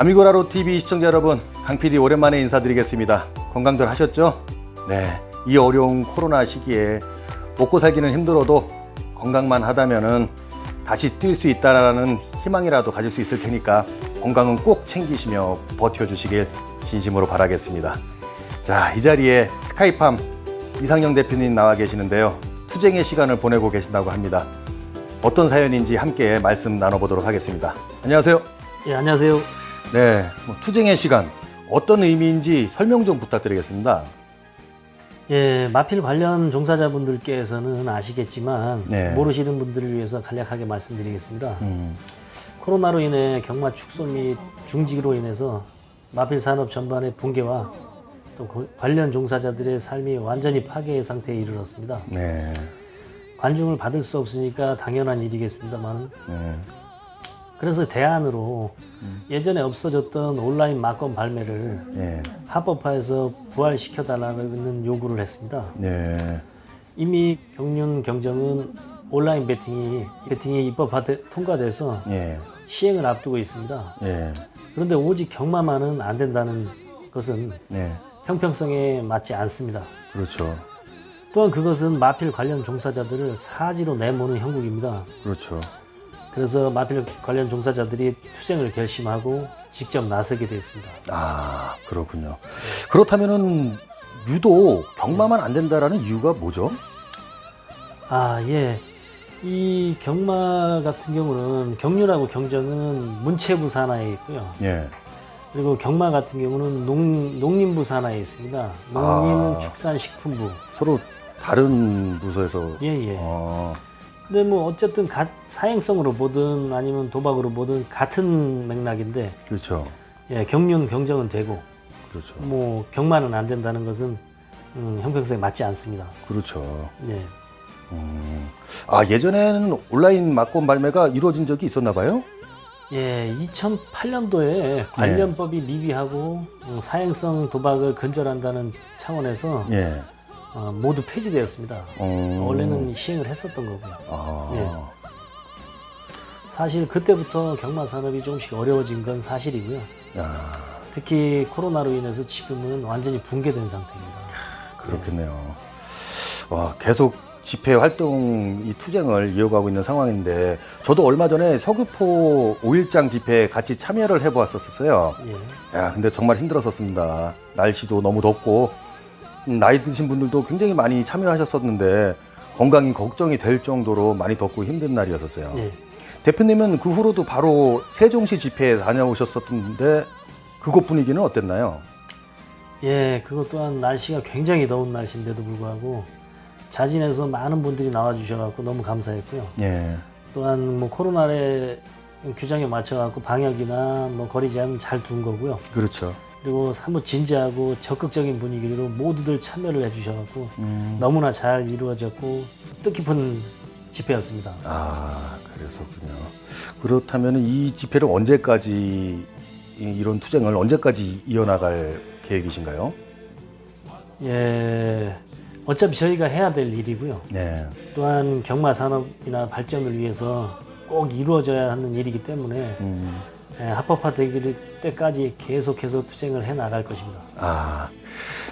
아미고라로 TV 시청자 여러분, 강 PD 오랜만에 인사드리겠습니다. 건강들 하셨죠? 네, 이 어려운 코로나 시기에 먹고 살기는 힘들어도 건강만 하다면은 다시 뛸 수 있다라는 희망이라도 가질 수 있을 테니까 건강은 꼭 챙기시며 버텨주시길 진심으로 바라겠습니다. 자, 이 자리에 스카이팜 이상영 대표님 나와 계시는데요. 투쟁의 시간을 보내고 계신다고 합니다. 어떤 사연인지 함께 말씀 나눠보도록 하겠습니다. 안녕하세요. 예, 안녕하세요. 네, 뭐 투쟁의 시간 어떤 의미인지 설명 좀 부탁드리겠습니다. 예, 마필 관련 종사자분들께서는 아시겠지만 네. 모르시는 분들을 위해서 간략하게 말씀드리겠습니다. 음, 코로나로 인해 경마 축소 및 중지로 인해서 마필 산업 전반의 붕괴와 또그 관련 종사자들의 삶이 완전히 파괴의 상태에 이르렀습니다. 네, 관중을 받을 수 없으니까 당연한 일이겠습니다만 네, 그래서 대안으로 예전에 없어졌던 온라인 막건 발매를 네, 합법화해서 부활시켜달라는 요구를 했습니다. 네, 이미 경륜 경정은 온라인 베팅이 베팅이 입법화 통과돼서 예, 시행을 앞두고 있습니다. 예, 그런데 오직 경마만은 안 된다는 것은 네, 형평성에 맞지 않습니다. 그렇죠, 또한 그것은 마필 관련 종사자들을 사지로 내모는 형국입니다. 그렇죠. 그래서 마필 관련 종사자들이 투쟁을 결심하고 직접 나서게 되었습니다. 아, 그렇군요. 그렇다면은 유독 경마만 안 된다라는 이유가 뭐죠? 아, 예. 이 경마 같은 경우는 경륜하고 경정은 문체부 산하에 있고요. 예, 그리고 경마 같은 경우는 농, 농림부 산하에 있습니다. 농림축산식품부. 서로 다른 부서에서 예, 예. 어, 근데 뭐 어쨌든 가- 사행성으로 보든 아니면 도박으로 보든 같은 맥락인데 그렇죠, 예, 경륜 경정은 되고 그렇죠, 뭐 경마는 안 된다는 것은 음, 형평성에 맞지 않습니다. 그렇죠. 예. 아 예전에는 온라인 막권 발매가 이루어진 적이 있었나 봐요? 예, 2008년도에 관련법이 미비하고 음, 사행성 도박을 근절한다는 차원에서 예. 어, 모두 폐지되었습니다. 어, 원래는 시행을 했었던 거고요. 아, 예. 사실 그때부터 경마 산업이 조금씩 어려워진 건 사실이고요. 야, 특히 코로나로 인해서 지금은 완전히 붕괴된 상태입니다. 그렇겠네요. 와, 계속 집회 활동 이 투쟁을 이어가고 있는 상황인데 저도 얼마 전에 서귀포 5일장 집회에 같이 참여를 해보았었어요. 예. 야, 근데 정말 힘들었었습니다. 날씨도 너무 덥고 음, 나이 드신 분들도 굉장히 많이 참여하셨었는데 건강이 걱정이 될 정도로 많이 덥고 힘든 날이었었어요. 예. 대표님은 그 후로도 바로 세종시 집회에 다녀오셨었는데 그곳 분위기는 어땠나요? 예, 그것 또한 날씨가 굉장히 더운 날씨인데도 불구하고 자진해서 많은 분들이 나와주셔갖고 너무 감사했고요. 예, 또한 뭐 코로나의 규정에 맞춰갖고 방역이나 뭐 거리 제한 잘 둔 거고요. 그렇죠. 그리고 사뭇 진지하고 적극적인 분위기로 모두들 참여를 해주셔갖고 너무나 잘 이루어졌고 뜻깊은 집회였습니다. 아, 그래서군요. 그렇다면 이 집회를 언제까지 이- 이런 투쟁을 언제까지 이어나갈 계획이신가요? 예, 어차피 저희가 해야 될 일이고요. 네, 또한 경마 산업이나 발전을 위해서 꼭 이루어져야 하는 일이기 때문에 음, 예, 합법화되기 때까지 계속해서 투쟁을 해 나갈 것입니다. 아,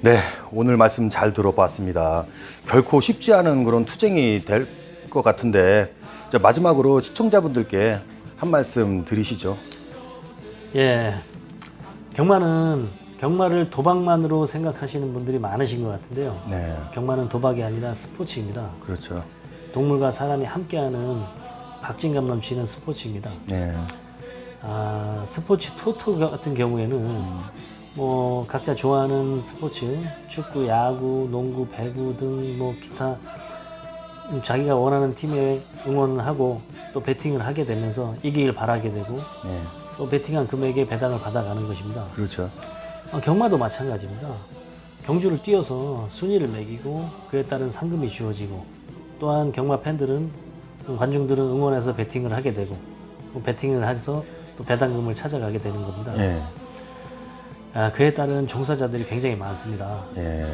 네, 오늘 말씀 잘 들어봤습니다. 결코 쉽지 않은 그런 투쟁이 될 것 같은데 자, 마지막으로 시청자분들께 한 말씀 드리시죠. 예, 경마는 경마를 도박만으로 생각하시는 분들이 많으신 것 같은데요. 네, 경마는 도박이 아니라 스포츠입니다. 그렇죠. 동물과 사람이 함께하는 박진감 넘치는 스포츠입니다. 네, 아, 스포츠 토토 같은 경우에는 뭐 각자 좋아하는 스포츠, 축구, 야구, 농구, 배구 등 뭐 기타 음, 자기가 원하는 팀에 응원을 하고 또 베팅을 하게 되면서 이기길 바라게 되고 네, 또 베팅한 금액의 배당을 받아가는 것입니다. 그렇죠. 어, 경마도 마찬가지입니다. 경주를 뛰어서 순위를 매기고 그에 따른 상금이 주어지고 또한 경마 팬들은 음, 관중들은 응원해서 베팅을 하게 되고 또 베팅을 해서 또 배당금을 찾아가게 되는 겁니다. 예, 아, 그에 따른 종사자들이 굉장히 많습니다. 예,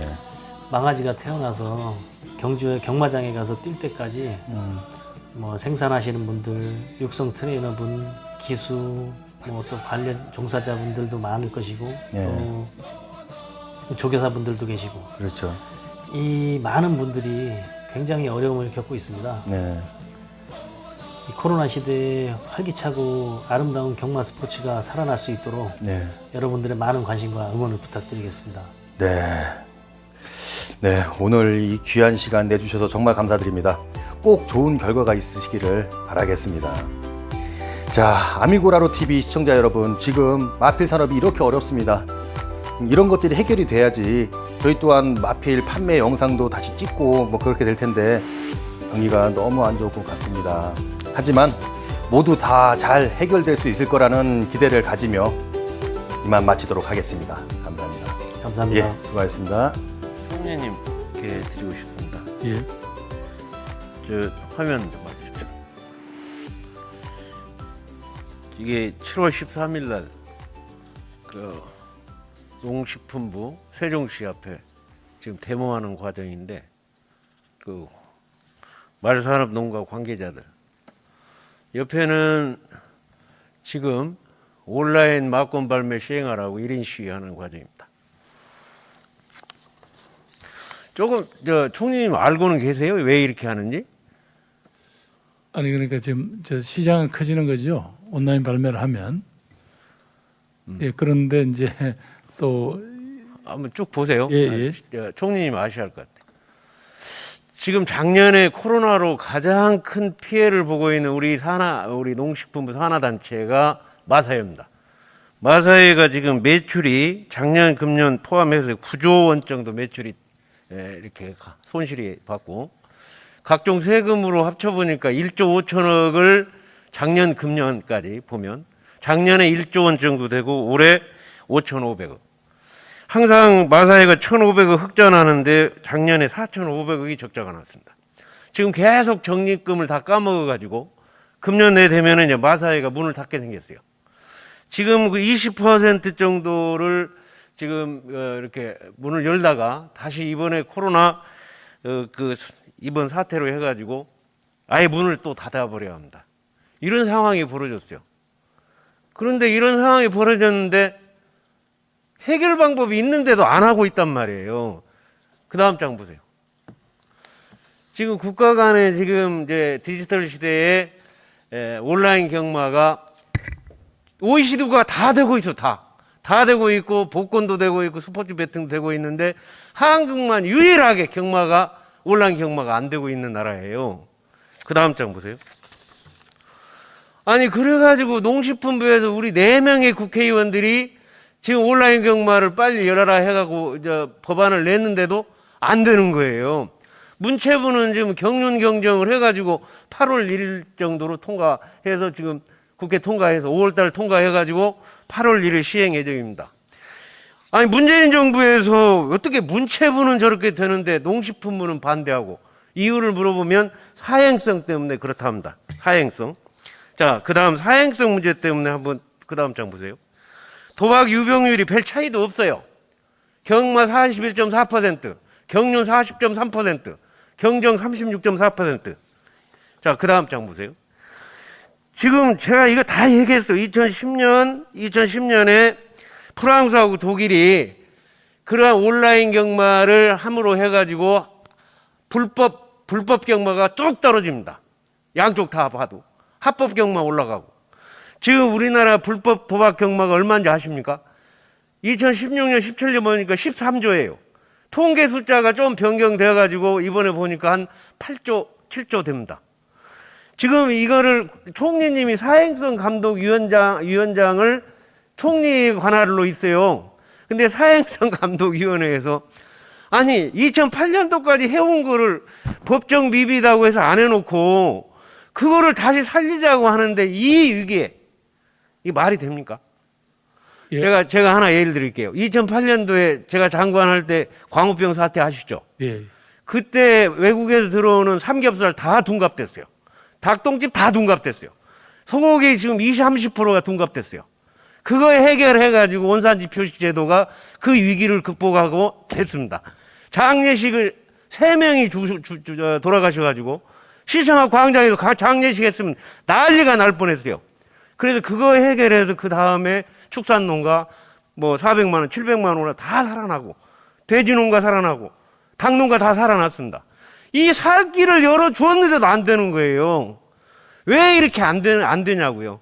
망아지가 태어나서 경주에 경마장에 가서 뛸 때까지 음, 뭐 생산하시는 분들, 육성 트레이너 분, 기수, 뭐 또 관련 종사자분들도 많을 것이고 예. 또 조교사분들도 계시고 그렇죠. 이 많은 분들이 굉장히 어려움을 겪고 있습니다. 네. 이 코로나 시대에 활기차고 아름다운 경마 스포츠가 살아날 수 있도록 네. 여러분들의 많은 관심과 응원을 부탁드리겠습니다. 네. 네, 오늘 이 귀한 시간 내주셔서 정말 감사드립니다. 꼭 좋은 결과가 있으시기를 바라겠습니다. 자, 아미고라로 TV 시청자 여러분, 지금 마필 산업이 이렇게 어렵습니다. 이런 것들이 해결이 돼야지 저희 또한 마필 판매 영상도 다시 찍고 뭐 그렇게 될 텐데 경기가 너무 안 좋을 것 같습니다. 하지만 모두 다 잘 해결될 수 있을 거라는 기대를 가지며 이만 마치도록 하겠습니다. 감사합니다. 감사합니다. 예, 수고하셨습니다. 형님께 드리고 싶습니다. 예. 저 화면 좀 봐주십시오. 이게 7월 13일 날그 농식품부 세종시 앞에 지금 데모하는 과정인데 그 말산업 농가 관계자들 옆에는 지금 온라인 막권 발매 시행하라고 1인 시위하는 과정입니다. 조금 저 총리님 알고는 계세요? 왜 이렇게 하는지? 아니 그러니까 지금 저 시장은 커지는 거죠. 온라인 발매를 하면. 예, 그런데 이제 또 한번 쭉 보세요. 예, 예. 아, 저 총리님 아셔야 할 것 같아요. 지금 작년에 코로나로 가장 큰 피해를 보고 있는 우리 산하 우리 농식품부 산하 단체가 마사회입니다. 마사회가 지금 매출이 작년 금년 포함해서 9조 원 정도 매출이 예, 이렇게 가- 손실이 받고 각종 세금으로 합쳐 보니까 1조 5천억을 작년 금년까지 보면 작년에 1조 원 정도 되고 올해 5,500억. 항상 마사회가 1,500억 흑자나는데 작년에 4,500억이 적자가 났습니다. 지금 계속 적립금을 다 까먹어 가지고 금년 내 되면은 이제 마사회가 문을 닫게 생겼어요. 지금 그 20% 정도를 지금 어, 이렇게 문을 열다가 다시 이번에 코로나 어, 그 이번 사태로 해가지고 아예 문을 또 닫아버려야 합니다. 이런 상황이 벌어졌어요. 그런데 이런 상황이 벌어졌는데 해결 방법이 있는데도 안 하고 있단 말이에요. 그 다음 장 보세요. 지금 국가 간에 지금 이제 디지털 시대에 에, 온라인 경마가 OECD가 다 되고 있어, 다. 다 되고 있고, 복권도 되고 있고, 스포츠 배팅도 되고 있는데, 한국만 유일하게 경마가, 온라인 경마가 안 되고 있는 나라예요. 그 다음 장 보세요. 아니, 그래가지고 농식품부에서 우리 네명의 국회의원들이 지금 온라인 경마를 빨리 열어라 해가고, 저, 법안을 냈는데도 안 되는 거예요. 문체부는 지금 경륜 경정을 해가지고 8월 1일 정도로 통과해서 지금 국회 통과해서 5월달 통과해가지고 8월 1일 시행 예정입니다. 아니 문재인 정부에서 어떻게 문체부는 저렇게 되는데 농식품부는 반대하고 이유를 물어보면 사행성 때문에 그렇다 합니다. 사행성. 자, 그 다음 사행성 문제 때문에 한번 그 다음 장 보세요. 도박 유병률이 별 차이도 없어요. 경마 41.4%, 경륜 40.3%, 경정 36.4%. 자, 그 다음 장 보세요. 지금 제가 이거 다 얘기했어요. 2010년, 2010년에 프랑스하고 독일이 그러한 온라인 경마를 함으로 해가지고 불법, 불법 경마가 뚝 떨어집니다. 양쪽 다 봐도. 합법 경마 올라가고. 지금 우리나라 불법 도박 경마가 얼마인지 아십니까? 2016년, 17년 보니까 13조예요. 통계 숫자가 좀 변경되어 가지고 이번에 보니까 한 8조, 7조 됩니다. 지금 이거를 총리님이 사행성 감독 위원장 위원장을 총리 관할로 있어요. 근데 사행성 감독 위원회에서 아니 2008년도까지 해온 거를 법정 미비다고 해서 안 해놓고 그거를 다시 살리자고 하는데 이 위기에 이 말이 됩니까? 예. 제가 제가 하나 예를 드릴게요. 2008년도에 제가 장관할 때 광우병 사태 아시죠? 예. 그때 외국에서 들어오는 삼겹살 다 둔갑됐어요. 닭똥집 다 둔갑됐어요. 소고기 지금 20, 30%가 둔갑됐어요. 그거 해결해가지고 원산지 표시 제도가 그 위기를 극복하고 됐습니다. 장례식을 세 명이 주, 주- 주- 저, 돌아가셔가지고 시청 앞 광장에서 가- 장례식 했으면 난리가 날 뻔했어요. 그래서 그거 해결해서 그 다음에 축산 농가 뭐 400만 원, 700만 원 다 살아나고 돼지 농가 살아나고 닭 농가 다 살아났습니다. 이 살 길을 열어 주었는데도 안 되는 거예요. 왜 이렇게 안, 되, 안 되냐고요.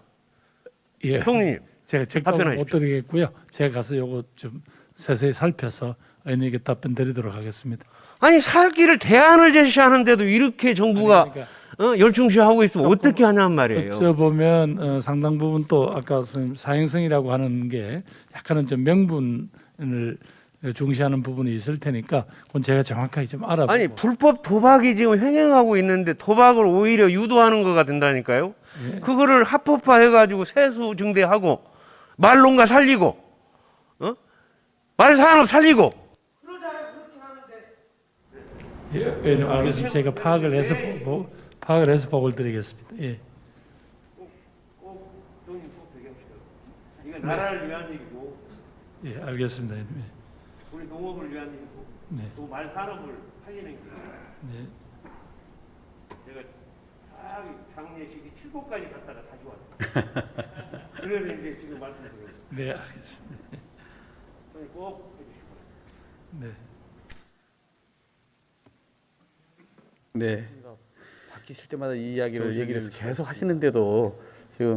예. 형님. 제가 답변하십시오. 못 드리겠고요. 제가 가서 요거 좀 세세히 살펴서 의원님께 답변 드리도록 하겠습니다. 아니 살 길을 대안을 제시하는데도 이렇게 정부가 아니, 그러니까 어, 열중시하고 있으면 어떻게 하냔 말이에요. 어쩌보면 어, 상당 부분 또 아까 선생님 사행성이라고 하는 게 약간은 좀 명분을 중시하는 부분이 있을 테니까 그건 제가 정확하게 좀 알아보고 아니 불법 도박이 지금 횡행하고 있는데 도박을 오히려 유도하는 거가 된다니까요. 예. 그거를 합법화 해가지고 세수 증대하고 말농가 살리고 어? 말산업 살리고 예, 의원님 알겠습니다. 제가 파악을 해서 보, 파악을 해서 보고를 드리겠습니다. 예. 이건 나라를 위한 일이고 예, 알겠습니다. 의원님. 우리 농업을 위한 일이고 네. 또 말 산업을 살리는 거예요. 네. 제가 딱 장례식이 칠곡까지 갔다가 다시 왔어요. 그래서 이제 지금 말씀드려요. 네, 알겠습니다. 꼭 해주시고. 네. 네. 바뀌실 때마다 이 이야기를 얘기를 계속 하시는데도 지금